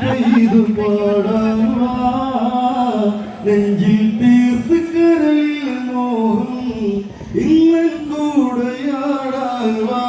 പെയ്തു പാടാനുവാ നെഞ്ചിൽ തീർത്ത് കരളിൽ മോഹം ഇന്നൽ കൂടെയാടാനുവാ ശിവ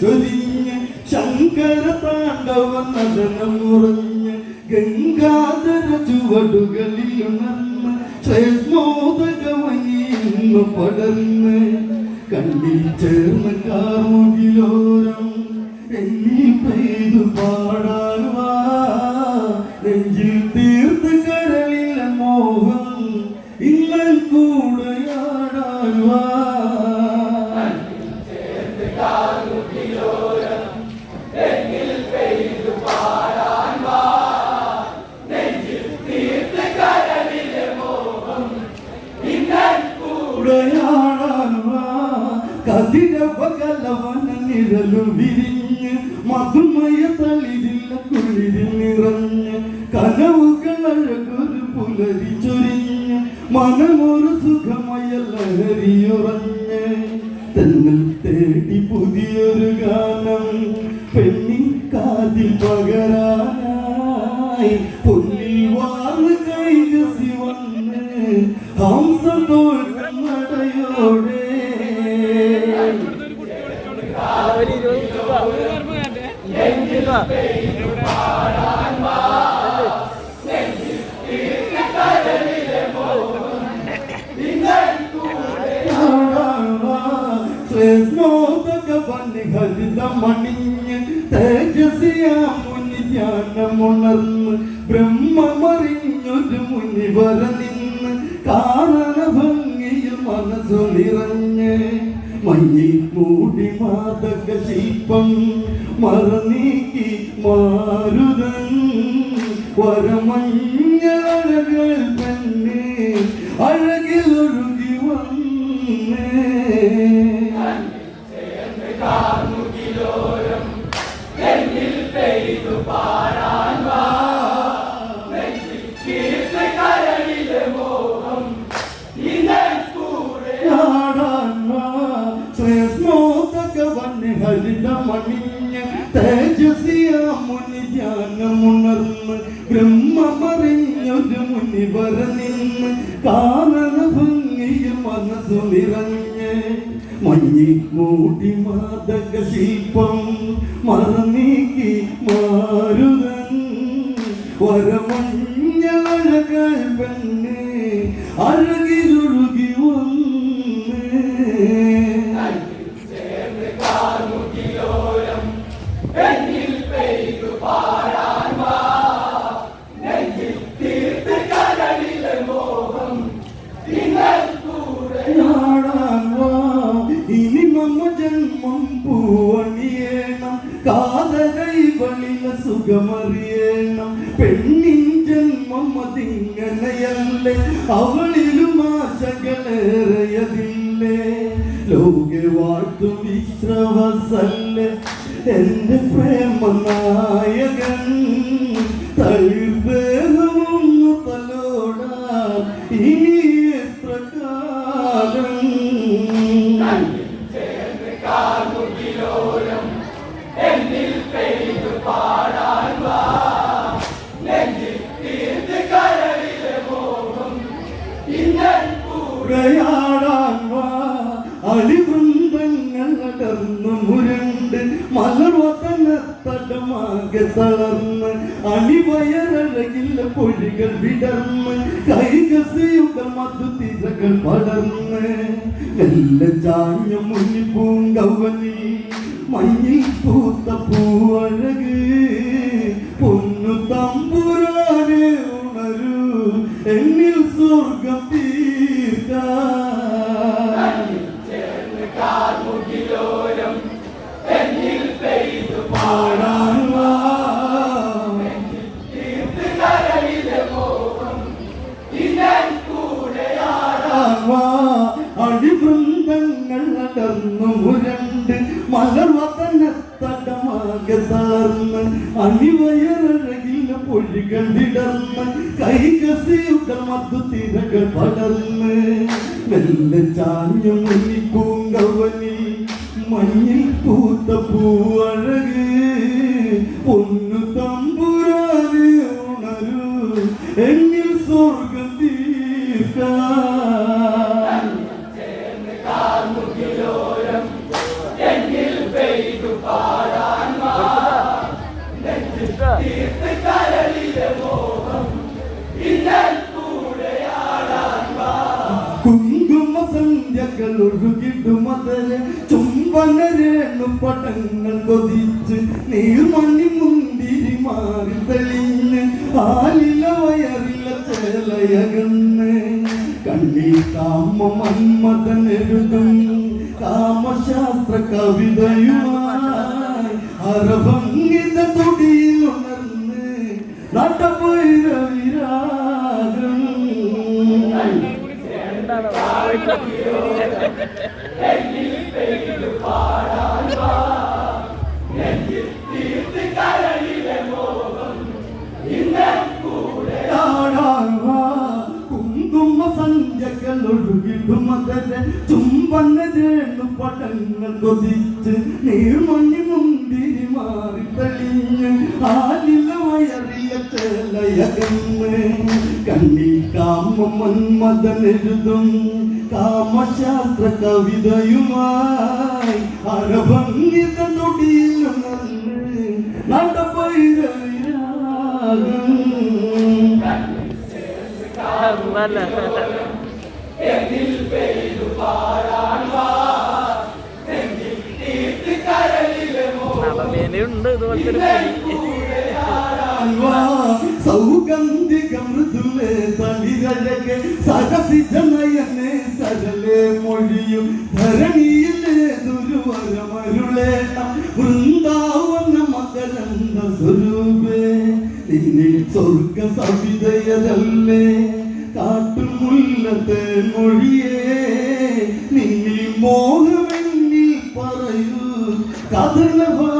ചൊരിഞ്ഞ് ശങ്കര താണ്ഡവ നടനം ഉറഞ്ഞ് ഗംഗാധര ചുവടുകളിൽ ഉണർന്ന് ശ്രേഷ്മോദകവനിന്ന് പടർന്ന് കണ്ണിൽ ചേർന്ന് കാർമുകിലോരം എന്നിൽ പെയ്തു പാടാനുവാ കതിരവകലവന നിഴലു വിരിഞ്ഞ് മധുമയ തളിരില്ല കുളിരിൽ നിറഞ്ഞ് കനവുകൾ അഴകൊരു പുലരി ചൊരിഞ്ഞ് മനമൊരു ഹരിതമണിഞ്ഞ് തേജസിയാമുനി ധ്യാനമുണർന്ന് ബ്രഹ്മമറിഞ്ഞൊരു മുനിവര നിന്ന് കാണന ഭംഗിയിൽ മനസ്സു നിറഞ്ഞ് മഞ്ഞിൽ മൂടി മാതക ശില്പം മറനീക്കി മാരുതൻ. വരമഞ്ഞഴകൾ തന്നെ അഴകിൽ മഞ്ഞിൽ മൂടി മാതക ശില്പം മറനീക്കി മാരുതൻ. വരമഞ്ഞഴകൾ പെണ്ണ് അഴകിലൊഴുകി വന്ന്. സുഖമറിയേണം പെണ്ണിൻ ജന്മം അതിങ്ങനെയല്ലേ? അവളിലും ആശകളേറെയതില്ലേ? ലോകെ വാട്ടു വിശ്രവസല്ലേ? എന്റെ പ്രേമ തടമാകെ തളർന്ന് അണിവയറഴകില്ല പൊഴികൾ വിടർന്ന് കൈകസിയുടെ മധുതിരകൾ പടർന്ന് നല്ല ചാഞ്ഞ മുന്നിൽ പൂങ്കവനി മഞ്ഞിൽ പൂത്ത കൈകസിയുടെ മധു ഒഴുകിടുമതരെ ചുംബനരേണു പടങ്ങൾ കൊതിച്ച് നീർമണി മുന്തിരി മാറി തെളിഞ്ഞ് ആലില വയറില ചേലയകന്ന് കണ്ണി. കാമ മന്മതനെഴുതും കാമശാസ്ത്ര കവിതയുമായി അരഭംഗിത തുടിയിൽ ഉണർന്ന് നടപ്പുരവിരാഗം കുങ്കുമ കണ്ണിൽ കാമ കാമശാസ്ത്ര കവിതയുമായി. അരഭംഗിത നല്ല നടമേനുണ്ട് ഇതുപോലത്തെ ഒരു പൊടി സൗഗന്ധിക മൃദുലേ തളിരഴകെ സരസിജനയനെ സരലേ മൊഴിയും. ധരണിയിലെ ദുരുവരമരുളേണം വൃന്ദാവന മകരന്ദ സ്വരൂപേ. നിന്നിൽ സ്വർഗ സവിതയതല്ലേ കാട്ടുമുല്ലത്തെ മൊഴിയേ. നിന്നിൽ മോഹമെന്നിൽ പറയൂ കഥനഭാരം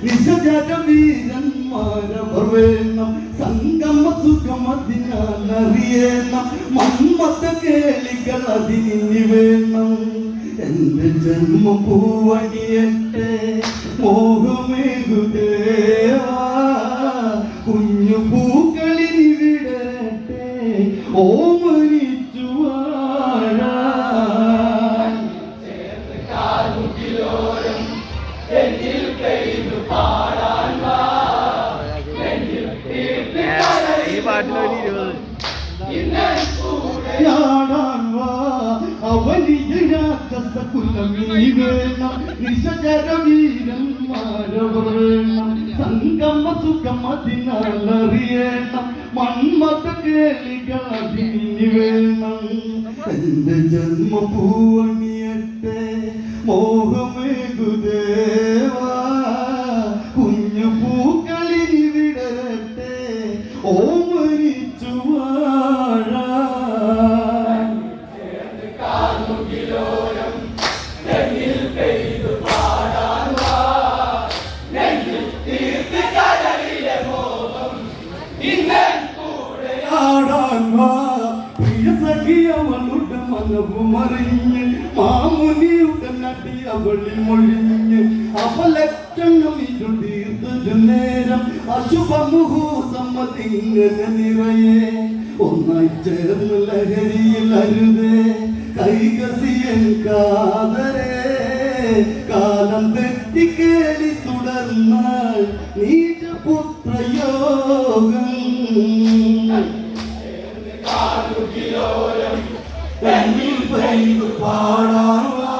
വേണം നിശജര വീരന്മാരവർ വേണം സംഗമ സുഖം അതിനാൽ അറിയണം മന്മത്ത കേളികൾ അതിനി വേണം. എന്റെ ജന്മ പൂവണിയട്ടെ മോഹമേകുദേവാ കുഞ്ഞു പൂക്കളിനി വിടരട്ടെ. ഓമനിച്ചു അതിനി വേണം എന്റെ ജന്മ പൂവണിയട്ടെ മോഹമേകുദേവാ സഖിയവളുടെ മനവും അറിഞ്ഞ് മാമുനിയുടെ നടി അവളിൽ മൊഴിഞ്ഞ് അപലക്ഷണം ഇരുതീർത്തൊരു നേരം അശുഭ മുഹൂർത്തം അതിങ്ങനെ നിറയെ. ഒന്നായി ചേർന്ന് ലഹരിയിൽ അരുതേ. കൈകസിയൻ കാതരേ കാലം തെറ്റിക്കേളി തുടർന്നാൽ നീചപുത്രയോഗം. കണ്ണിൽ പനിവ് പാടാനുവാ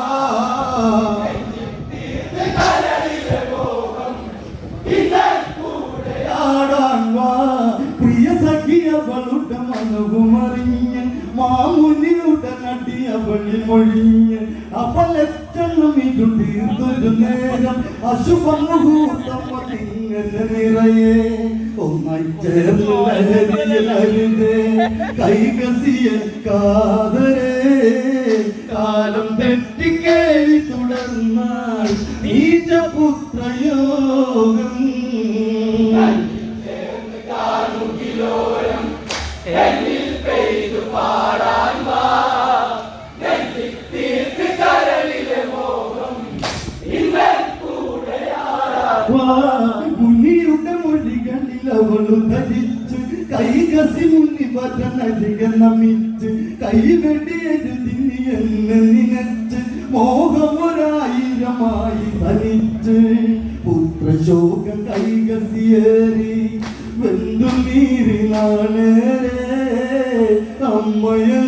പ്രിയ സഖിയവളുടെ മനവുമറിഞ്ഞ് മാമുനിയുടെ നടി അവളിൽ മൊഴിഞ്ഞ് അപലക്ഷണം ഇതു തീർത്തൊരു നേരം അശുഭ മുഹൂർത്തം നിറയേ ലഹരിയിലരുതേ കൈകസിയ കാതരേ കാലം തെറ്റിക്കേളി തുടർന്നാൽ നീചപുത്രയോഗം. വാ, മുനി വരനരിക നമിച്ച് കൈവെടിയെഴുതി നീ എന്ന് നിനച്ച് മോഹമൊരായിരമായി ധനിച്ച് പുത്രശോകം കൈകസിയേറി വെന്തു നീരിനാളേറെ അമ്മയെന്ന്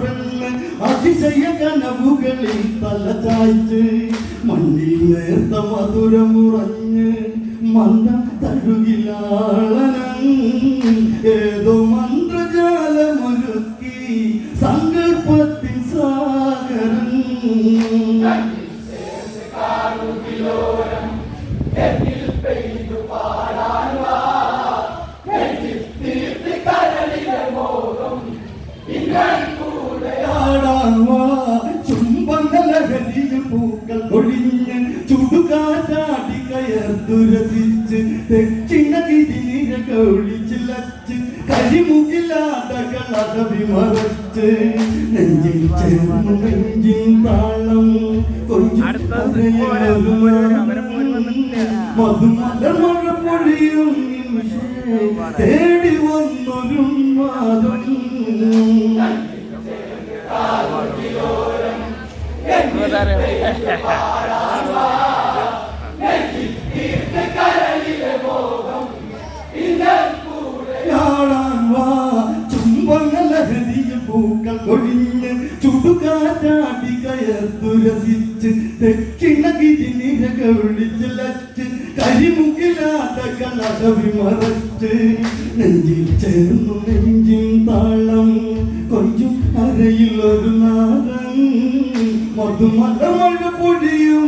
പെണ്ണ് അതിശയ കനവുകളിൽ തല മണ്ണിൽ നേർത്ത മധുരമുറഞ്ഞ് മന്ദ തഴുകിലാളനം. ഏതോ മന്ത്രജാലമൊരുക്കി ഗിരിനിര കൗളിച്ചിലച്ച് കരിമുകിലാടകൾ അടവി മറച്ച് നെഞ്ചിൽ ചേർന്ന് നെഞ്ചിൻ താളം. മധുമല മഴ പൊഴിയും തേടി വന്നൊരു മാതം യാളാൻ ചുടുകാറ്റാടി കയർത്തുരസിച്ച് ദക്ഷിണ ഗിരിനിര കവിളിച്ചിലച്ച് കരിമുകിലാട്ടകൾ അടവി മറച്ച് നെഞ്ചിൽ ചേർന്നു നെഞ്ചിൻ താളം കൊഞ്ചും അരയിൽ ഒരു നാദം മധുമല മഴ പൊഴിയും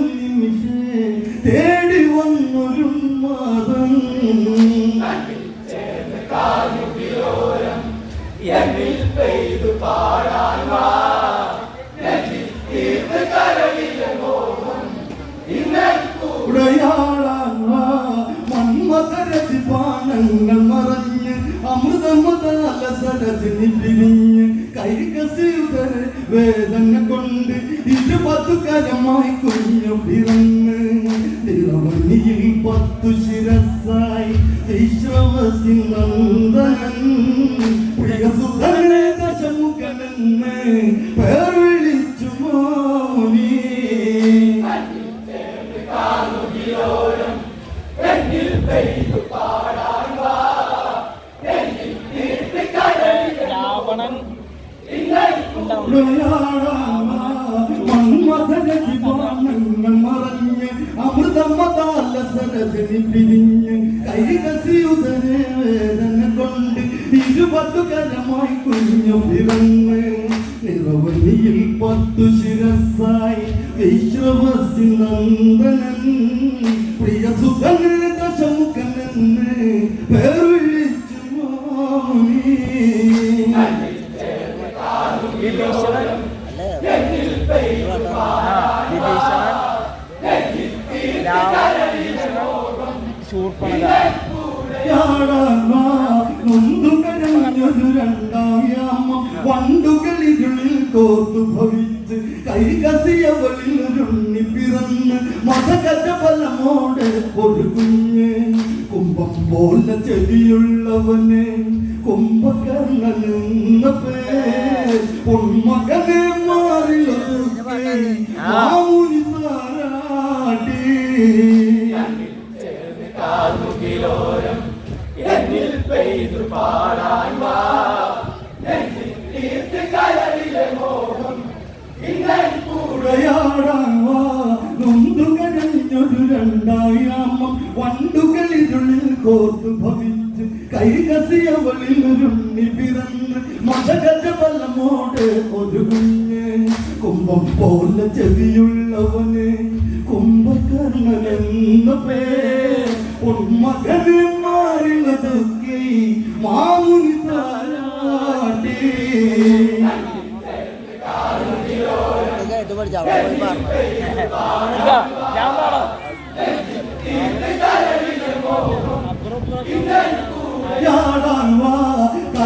മന്മതരതിപാനങ്ങൾ മറഞ്ഞ് അമൃതമതാലസരതിനി പിരിഞ്ഞ് കൈകസിയുതരെ വേദന കൊണ്ട് ഇരു പത്തു കരമായി കുഞ്ഞു പിറന്ന് നിറവണിയിൽ പത്തു ശിരസായി വിശ്രവസി നന്ദനൻ പ്രിയസുതനെ ദശമുഖനെന്ന് മറഞ്ഞ് അമൃതമതാലസരജനി പിരിഞ്ഞ് കൈകസിയുതരെ വേദന കൊണ്ട് ഇരുപത്തു കരമായി കുഞ്ഞു പിറന്ന് നിറവനിയിൽ പത്തു ശിരസായി വിശ്വവസി നന്ദനൻ ശൂർപ്പണക വണ്ടുകൾ ഇരുളിൽ കോർത്തു ഭവിച്ച് കൈകസിയവളിൽ ഉരുണ്ണി പിറന്ന് മതകജ ഫലമോടെ ഒരു കുഞ്ഞ് കുംഭം പോലെ ചെടിയുള്ളവനെ കുംഭകർണനെന്ന പേർ ഉൺമകനെ മാറിലൊതുക്കി മാമുനി താരാട്ടി ഓരം എന്നിൽ പെയ്തു പാടാൻ വാ. തീർത്ത് കരളിലെ മോഹം. ഇന്നൽ കൂടയാടാൻ വാ. നൊന്തുകരഞ്ഞൊരു രണ്ടായി അമ്മ. വണ്ടുകൾ ഇരുളിൽ കോർത്തു ഭവിച്ച് കൈകസിയവളിൽ ഉരുണ്ണി പിറന്ന് മതകജബലമോടെ ഒരു കുഞ്ഞ് കുംഭം പോലെ ചെവിയുള്ളവന് കുംഭകർണനെന്ന പേര്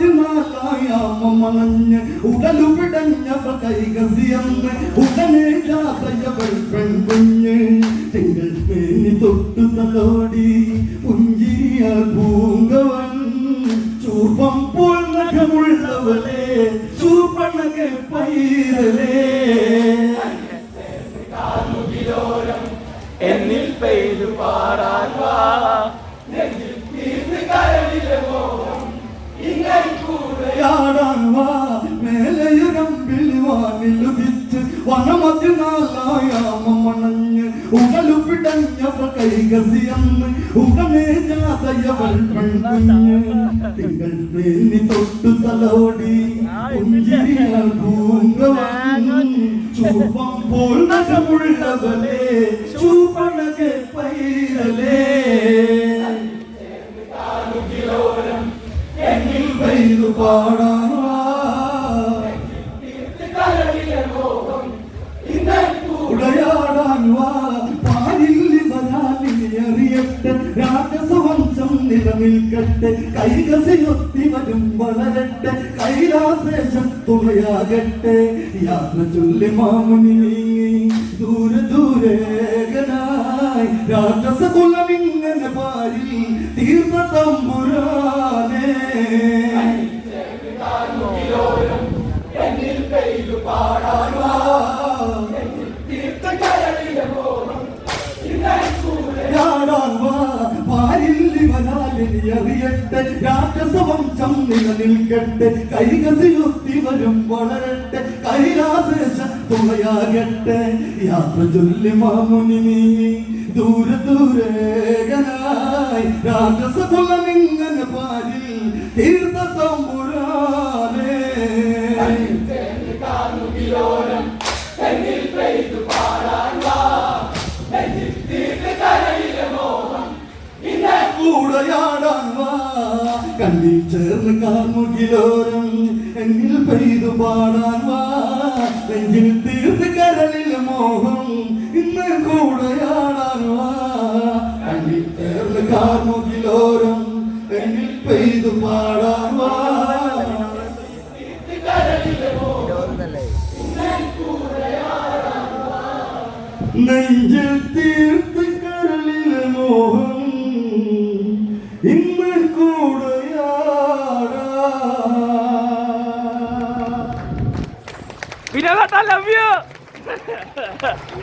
വനമതിനാലായാമ മണഞ്ഞ് ഉടലു പിടഞ്ഞവ കൈകസിയന്ന് ഉടനെ ജാതയവൾ പെൺകുഞ്ഞ് തിങ്കൾ പേനി തൊട്ടു തലോടി. വിളിവാനിലുദിച്ച് വനമതിനാലായാമണഞ്ഞ് ഉടലു പിടഞ്ഞവ കൈകസിയന്ന് ഉടനെ ജാതയവൾ പെൺകുഞ്ഞ്. തിങ്കൾ പേനി തൊട്ടു തലോടി പുഞ്ചിരിയ പൂങ്കവൻ ചൂപ്പം പോൾ നഖമുള്ളവളെ ചൂപ്പണകെ പൈരലേ. പാടാനാ രാജസവംശം നിലനിൽക്കട്ടെ. കൈകസിയൊത്തി വരും വളരട്ടെ. കൈലാശേഷം തുണയാകട്ടെ. യാത്ര ചൊല്ലി മാമുനി നീങ്ങി ദൂരെ ദൂരേകനായി രാജസകുലമിങ്ങനെ പാരിൽ തീർന്ന തമ്പുരാനേ. അറിയട്ടെ രാക്ഷസവംശം നിലനിൽക്കട്ടെ കൈകസിയുത്തി വരും വളരട്ടെ. കൈലാസേശ തുളയാകട്ടെ. യാത്ര ചൊല്ലി മാമുനി നീങ്ങി ദൂരെ ദൂരേകനായി രാക്ഷസകുലമിങ്ങനെ പാലിൽ തീർത്ഥ തമ്പുരാനേ. കൂടയാടാൻ കണ്ണിൽ ചേർന്ന് കാർമുകിലോരം എന്നിൽ പെയ്തു പാടാൻ വാ. നെഞ്ചിൽ തീർത്ത് കരളിൽ മോഹം ഇന്ന് കൂടയാടാൻ വാ കണ്ണിൽ ചേർന്ന് കാർമുകിലോരം എന്നിൽ പെയ്തു പാടാൻ വാ. നെഞ്ചിൽ തീർത്ത് കരളിൽ മോഹം I love you.